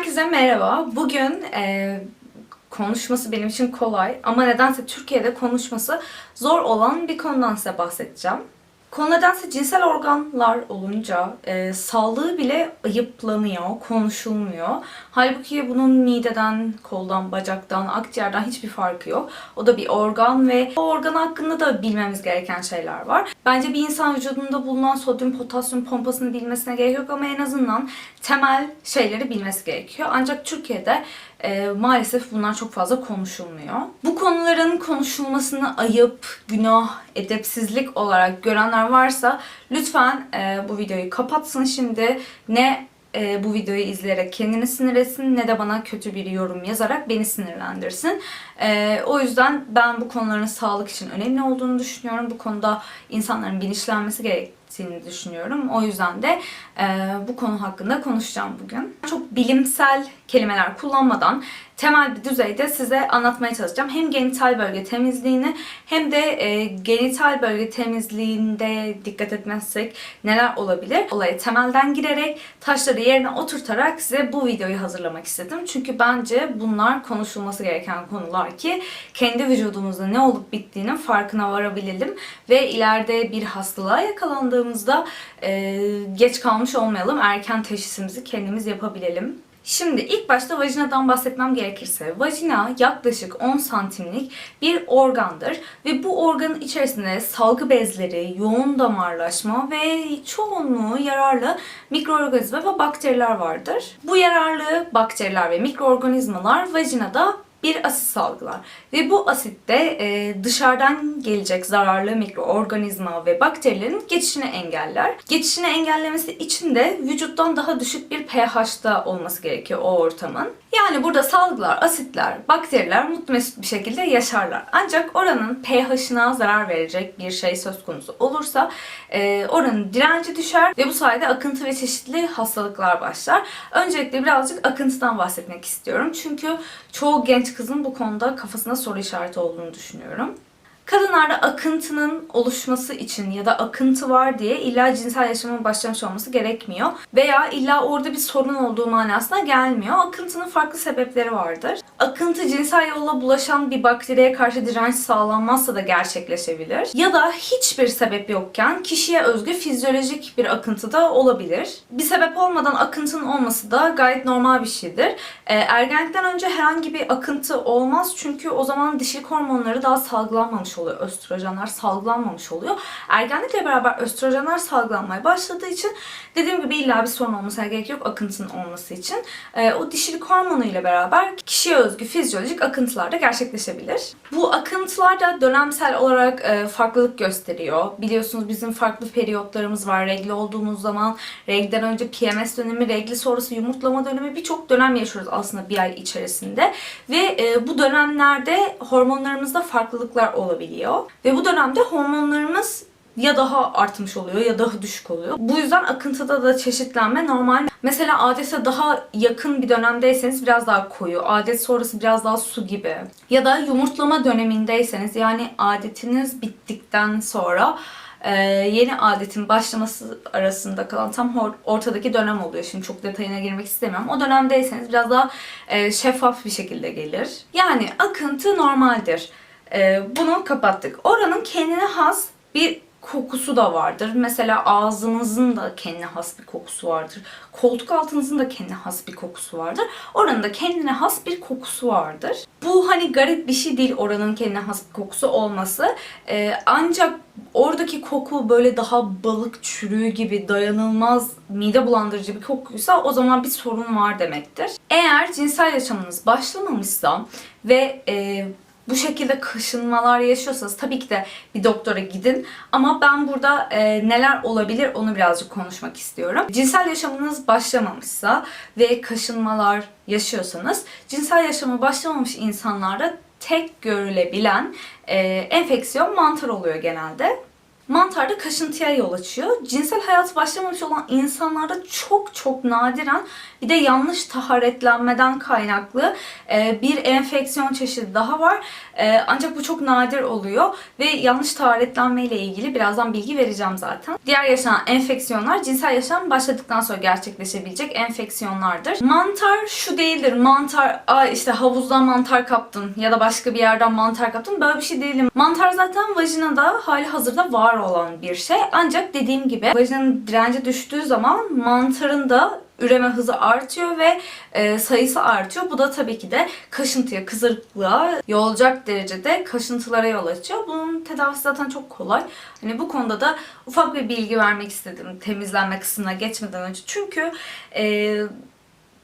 Herkese merhaba. Bugün e, konuşması benim için kolay ama nedense Türkiye'de konuşması zor olan bir konudan size bahsedeceğim. Konu nedense cinsel organlar olunca e, sağlığı bile ayıplanıyor, konuşulmuyor. Halbuki bunun mideden, koldan, bacaktan, akciğerden hiçbir farkı yok. O da bir organ ve o organ hakkında da bilmemiz gereken şeyler var. Bence bir insan vücudunda bulunan sodyum potasyum pompasını bilmesine gerek yok ama en azından temel şeyleri bilmesi gerekiyor. Ancak Türkiye'de e, maalesef bunlar çok fazla konuşulmuyor. Bu konuların konuşulmasını ayıp, günah, edepsizlik olarak görenler varsa lütfen e, bu videoyu kapatsın şimdi. Ne e, bu videoyu izleyerek kendini sinir etsin ne de bana kötü bir yorum yazarak beni sinirlendirsin. E, o yüzden ben bu konuların sağlık için önemli olduğunu düşünüyorum. Bu konuda insanların bilinçlenmesi gerektiğini düşünüyorum. O yüzden de e, bu konu hakkında konuşacağım bugün. Çok bilimsel kelimeler kullanmadan temel bir düzeyde size anlatmaya çalışacağım. Hem genital bölge temizliğini hem de e, genital bölge temizliğinde dikkat etmezsek neler olabilir? Olaya temelden girerek taşları yerine oturtarak size bu videoyu hazırlamak istedim. Çünkü bence bunlar konuşulması gereken konular ki kendi vücudumuzda ne olup bittiğinin farkına varabilelim ve ileride bir hastalığa yakalandığımızda e, geç kalmış olmayalım. Erken teşhisimizi kendimiz yapabilelim. Şimdi ilk başta vajinadan bahsetmem gerekirse vajina yaklaşık 10 santimlik bir organdır ve bu organın içerisinde salgı bezleri, yoğun damarlaşma ve çoğunluğu yararlı mikroorganizma ve bakteriler vardır. Bu yararlı bakteriler ve mikroorganizmalar vajinada bir asit salgılar. Ve bu asit de e, dışarıdan gelecek zararlı mikroorganizma ve bakterilerin geçişini engeller. Geçişini engellemesi için de vücuttan daha düşük bir pH'da olması gerekiyor o ortamın. Yani burada salgılar, asitler, bakteriler mutlu mesut bir şekilde yaşarlar. Ancak oranın pH'ına zarar verecek bir şey söz konusu olursa e, oranın direnci düşer ve bu sayede akıntı ve çeşitli hastalıklar başlar. Öncelikle birazcık akıntıdan bahsetmek istiyorum. Çünkü çoğu genç kızın bu konuda kafasında soru işareti olduğunu düşünüyorum. Kadınlarda akıntının oluşması için ya da akıntı var diye illa cinsel yaşamın başlamış olması gerekmiyor. Veya illa orada bir sorun olduğu manasına gelmiyor. Akıntının farklı sebepleri vardır. Akıntı cinsel yolla bulaşan bir bakteriye karşı direnç sağlanmazsa da gerçekleşebilir. Ya da hiçbir sebep yokken kişiye özgü fizyolojik bir akıntı da olabilir. Bir sebep olmadan akıntının olması da gayet normal bir şeydir. Ee, ergenlikten önce herhangi bir akıntı olmaz çünkü o zaman dişilik hormonları daha salgılanmamış oluyor. Östrojenler salgılanmamış oluyor. Ergenlikle beraber östrojenler salgılanmaya başladığı için dediğim gibi illa bir sorun olmasına gerek yok akıntının olması için. Ee, o dişilik hormonu ile beraber kişiye özgü fizyolojik akıntılar da gerçekleşebilir. Bu akıntılar da dönemsel olarak e, farklılık gösteriyor. Biliyorsunuz bizim farklı periyotlarımız var. Regli olduğumuz zaman, regliden önce PMS dönemi, regli sonrası yumurtlama dönemi birçok dönem yaşıyoruz aslında bir ay içerisinde. Ve e, bu dönemlerde hormonlarımızda farklılıklar olabiliyor. Ve bu dönemde hormonlarımız ya daha artmış oluyor ya daha düşük oluyor. Bu yüzden akıntıda da çeşitlenme normal. Mesela adete daha yakın bir dönemdeyseniz biraz daha koyu, adet sonrası biraz daha su gibi. Ya da yumurtlama dönemindeyseniz yani adetiniz bittikten sonra e, yeni adetin başlaması arasında kalan tam ortadaki dönem oluyor. Şimdi çok detayına girmek istemiyorum. O dönemdeyseniz biraz daha e, şeffaf bir şekilde gelir. Yani akıntı normaldir. E, bunu kapattık. Oranın kendine has bir kokusu da vardır. Mesela ağzınızın da kendine has bir kokusu vardır. Koltuk altınızın da kendine has bir kokusu vardır. Oranın da kendine has bir kokusu vardır. Bu hani garip bir şey değil oranın kendine has bir kokusu olması. Ee, ancak oradaki koku böyle daha balık çürüğü gibi dayanılmaz mide bulandırıcı bir kokuysa o zaman bir sorun var demektir. Eğer cinsel yaşamınız başlamamışsa ve e, bu şekilde kaşınmalar yaşıyorsanız tabii ki de bir doktora gidin. Ama ben burada e, neler olabilir onu birazcık konuşmak istiyorum. Cinsel yaşamınız başlamamışsa ve kaşınmalar yaşıyorsanız cinsel yaşamı başlamamış insanlarda tek görülebilen e, enfeksiyon mantar oluyor genelde. Mantar da kaşıntıya yol açıyor. Cinsel hayatı başlamamış olan insanlarda çok çok nadiren bir de yanlış taharetlenmeden kaynaklı e, bir enfeksiyon çeşidi daha var. E, ancak bu çok nadir oluyor ve yanlış taharetlenme ile ilgili birazdan bilgi vereceğim zaten. Diğer yaşanan enfeksiyonlar cinsel yaşam başladıktan sonra gerçekleşebilecek enfeksiyonlardır. Mantar şu değildir. Mantar işte havuzdan mantar kaptın ya da başka bir yerden mantar kaptın. Böyle bir şey değil. Mantar zaten vajinada hali hazırda var olan bir şey. Ancak dediğim gibi vajinanın direnci düştüğü zaman mantarın da üreme hızı artıyor ve e, sayısı artıyor. Bu da tabii ki de kaşıntıya, kızarıklığa yol olacak derecede kaşıntılara yol açıyor. Bunun tedavisi zaten çok kolay. Hani bu konuda da ufak bir bilgi vermek istedim temizlenme kısmına geçmeden önce. Çünkü e,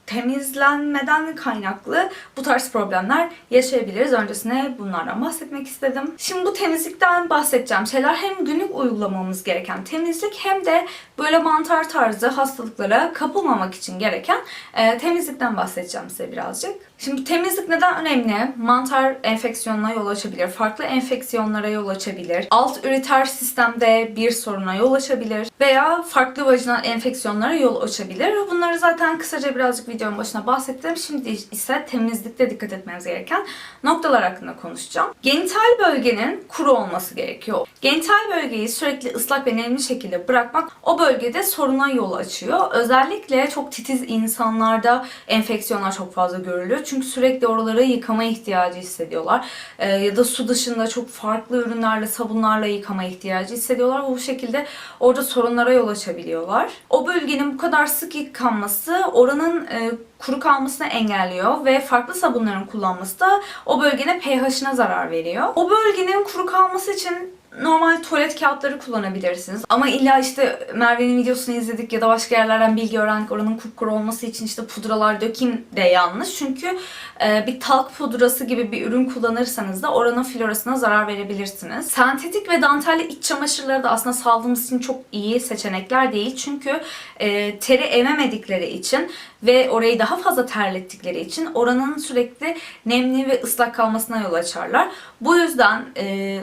temizlenmeden kaynaklı bu tarz problemler yaşayabiliriz. Öncesine bunlardan bahsetmek istedim. Şimdi bu temizlikten bahsedeceğim şeyler hem günlük uygulamamız gereken temizlik hem de böyle mantar tarzı hastalıklara kapılmamak için gereken e, temizlikten bahsedeceğim size birazcık. Şimdi temizlik neden önemli? Mantar enfeksiyonuna yol açabilir, farklı enfeksiyonlara yol açabilir, alt üriter sistemde bir soruna yol açabilir veya farklı vajinal enfeksiyonlara yol açabilir. Bunları zaten kısaca birazcık videonun başına bahsettim. Şimdi ise temizlikte dikkat etmemiz gereken noktalar hakkında konuşacağım. Genital bölgenin kuru olması gerekiyor. Genital bölgeyi sürekli ıslak ve nemli şekilde bırakmak o bölgede soruna yol açıyor. Özellikle çok titiz insanlarda enfeksiyonlar çok fazla görülüyor. Çünkü sürekli oraları yıkama ihtiyacı hissediyorlar. Ee, ya da su dışında çok farklı ürünlerle, sabunlarla yıkama ihtiyacı hissediyorlar. Bu şekilde orada sorunlara yol açabiliyorlar. O bölgenin bu kadar sık yıkanması oranın e, kuru kalmasını engelliyor ve farklı sabunların kullanması da o bölgenin pH'ine zarar veriyor. O bölgenin kuru kalması için normal tuvalet kağıtları kullanabilirsiniz. Ama illa işte Merve'nin videosunu izledik ya da başka yerlerden bilgi öğrendik oranın kupkuru olması için işte pudralar dökeyim de yanlış. Çünkü e, bir talk pudrası gibi bir ürün kullanırsanız da oranın florasına zarar verebilirsiniz. Sentetik ve dantelli iç çamaşırları da aslında sağlığımız için çok iyi seçenekler değil. Çünkü e, teri ememedikleri için ve orayı daha fazla terlettikleri için oranın sürekli nemli ve ıslak kalmasına yol açarlar. Bu yüzden e,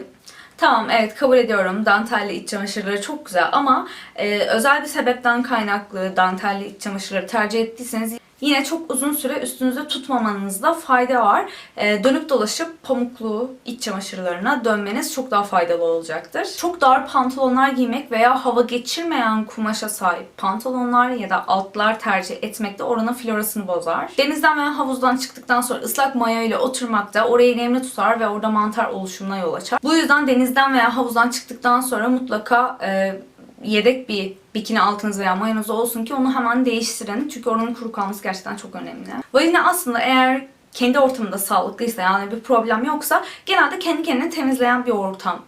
Tamam evet kabul ediyorum. Dantelli iç çamaşırları çok güzel ama e, özel bir sebepten kaynaklı dantelli iç çamaşırları tercih ettiyseniz yine çok uzun süre üstünüzde tutmamanızda fayda var. E, dönüp dolaşıp pamuklu iç çamaşırlarına dönmeniz çok daha faydalı olacaktır. Çok dar pantolonlar giymek veya hava geçirmeyen kumaşa sahip pantolonlar ya da altlar tercih etmek de oranın florasını bozar. Denizden veya havuzdan çıktıktan sonra ıslak maya ile oturmak da orayı nemli tutar ve orada mantar oluşumuna yol açar. Bu yüzden denizden veya havuzdan çıktıktan sonra mutlaka e, yedek bir bikini altınız veya mayonuz olsun ki onu hemen değiştirin. Çünkü oranın kuru kalması gerçekten çok önemli. Vajina aslında eğer kendi ortamında sağlıklıysa yani bir problem yoksa genelde kendi kendini temizleyen bir ortam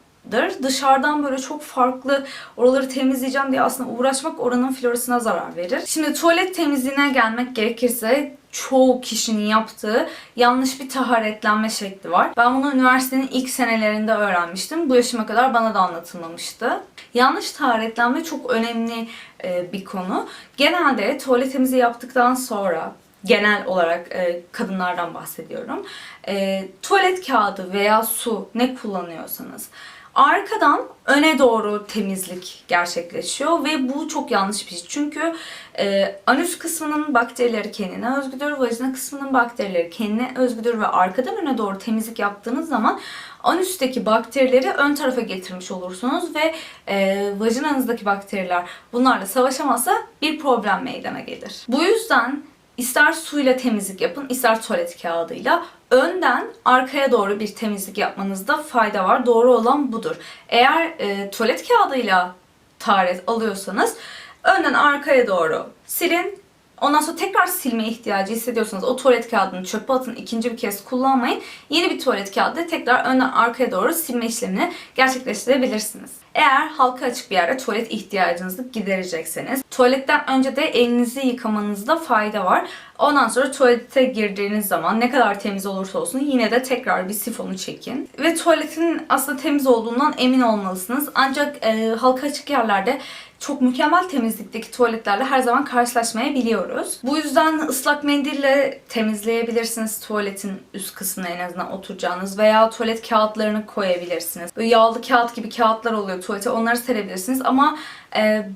Dışarıdan böyle çok farklı oraları temizleyeceğim diye aslında uğraşmak oranın florasına zarar verir. Şimdi tuvalet temizliğine gelmek gerekirse çoğu kişinin yaptığı yanlış bir taharetlenme şekli var. Ben bunu üniversitenin ilk senelerinde öğrenmiştim. Bu yaşıma kadar bana da anlatılmamıştı. Yanlış taharetlenme çok önemli e, bir konu. Genelde tuvaletimizi yaptıktan sonra genel olarak e, kadınlardan bahsediyorum. E, tuvalet kağıdı veya su ne kullanıyorsanız arkadan öne doğru temizlik gerçekleşiyor ve bu çok yanlış bir şey. Çünkü e, anüs kısmının bakterileri kendine özgüdür, vajina kısmının bakterileri kendine özgüdür ve arkadan öne doğru temizlik yaptığınız zaman anüsteki bakterileri ön tarafa getirmiş olursunuz ve e, vajinanızdaki bakteriler bunlarla savaşamazsa bir problem meydana gelir. Bu yüzden ister suyla temizlik yapın, ister tuvalet kağıdıyla önden arkaya doğru bir temizlik yapmanızda fayda var. Doğru olan budur. Eğer e, tuvalet kağıdıyla taharet alıyorsanız önden arkaya doğru silin. Ondan sonra tekrar silme ihtiyacı hissediyorsanız o tuvalet kağıdını çöpe atın. ikinci bir kez kullanmayın. Yeni bir tuvalet kağıdı tekrar önden arkaya doğru silme işlemini gerçekleştirebilirsiniz. Eğer halka açık bir yerde tuvalet ihtiyacınızı giderecekseniz tuvaletten önce de elinizi yıkamanızda fayda var. Ondan sonra tuvalete girdiğiniz zaman ne kadar temiz olursa olsun yine de tekrar bir sifonu çekin. Ve tuvaletin aslında temiz olduğundan emin olmalısınız. Ancak e, halka açık yerlerde çok mükemmel temizlikteki tuvaletlerle her zaman karşılaşmayabiliyoruz. Bu yüzden ıslak mendille temizleyebilirsiniz tuvaletin üst kısmına en azından oturacağınız veya tuvalet kağıtlarını koyabilirsiniz. Böyle yağlı kağıt gibi kağıtlar oluyor tuvalete onları serebilirsiniz ama e,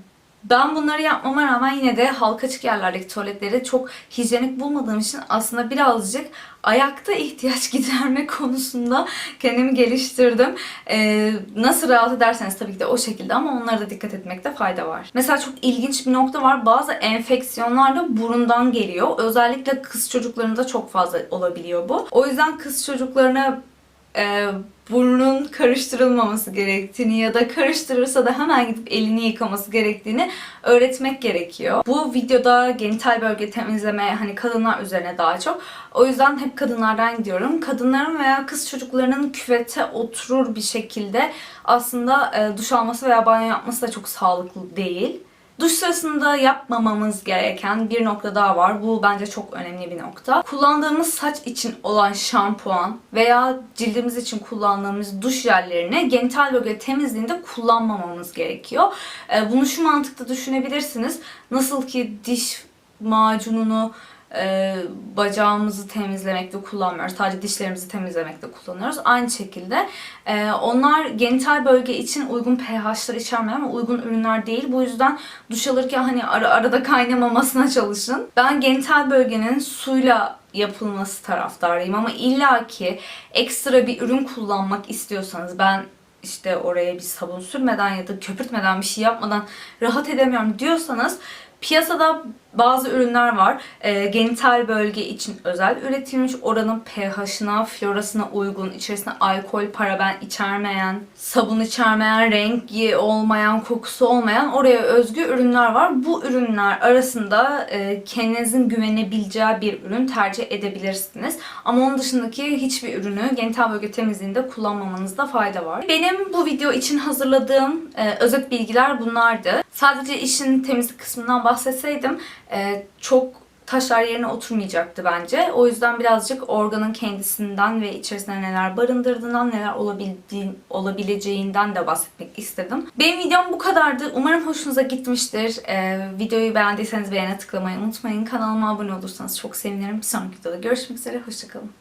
ben bunları yapmama rağmen yine de halka açık yerlerdeki tuvaletleri çok hijyenik bulmadığım için aslında birazcık ayakta ihtiyaç giderme konusunda kendimi geliştirdim. Ee, nasıl rahat ederseniz tabii ki de o şekilde ama onlara da dikkat etmekte fayda var. Mesela çok ilginç bir nokta var. Bazı enfeksiyonlar da burundan geliyor. Özellikle kız çocuklarında çok fazla olabiliyor bu. O yüzden kız çocuklarına e, burnun karıştırılmaması gerektiğini ya da karıştırırsa da hemen gidip elini yıkaması gerektiğini öğretmek gerekiyor. Bu videoda genital bölge temizleme hani kadınlar üzerine daha çok. O yüzden hep kadınlardan gidiyorum. Kadınların veya kız çocuklarının küvete oturur bir şekilde aslında e, duş alması veya banyo yapması da çok sağlıklı değil. Duş sırasında yapmamamız gereken bir nokta daha var. Bu bence çok önemli bir nokta. Kullandığımız saç için olan şampuan veya cildimiz için kullandığımız duş jellerini genital bölge temizliğinde kullanmamamız gerekiyor. Ee, Bunu şu mantıkta düşünebilirsiniz. Nasıl ki diş macununu e, bacağımızı temizlemekte kullanmıyoruz. Sadece dişlerimizi temizlemekte kullanıyoruz. Aynı şekilde e, onlar genital bölge için uygun pH'lar içermeyen ama uygun ürünler değil. Bu yüzden duş alırken hani ara, arada kaynamamasına çalışın. Ben genital bölgenin suyla yapılması taraftarıyım ama illaki ekstra bir ürün kullanmak istiyorsanız ben işte oraya bir sabun sürmeden ya da köpürtmeden bir şey yapmadan rahat edemiyorum diyorsanız Piyasada bazı ürünler var. E, genital bölge için özel üretilmiş. Oranın pH'ına, florasına uygun, içerisinde alkol, paraben içermeyen, sabun içermeyen, rengi olmayan, kokusu olmayan oraya özgü ürünler var. Bu ürünler arasında e, kendinizin güvenebileceği bir ürün tercih edebilirsiniz. Ama onun dışındaki hiçbir ürünü genital bölge temizliğinde kullanmamanızda fayda var. Benim bu video için hazırladığım e, özet bilgiler bunlardı. Sadece işin temizlik kısmından bahsetseydim e, çok taşlar yerine oturmayacaktı bence. O yüzden birazcık organın kendisinden ve içerisinde neler barındırdığından, neler olabildiği, olabileceğinden de bahsetmek istedim. Benim videom bu kadardı. Umarım hoşunuza gitmiştir. Ee, videoyu beğendiyseniz beğene tıklamayı unutmayın. Kanalıma abone olursanız çok sevinirim. Bir sonraki videoda görüşmek üzere. Hoşçakalın.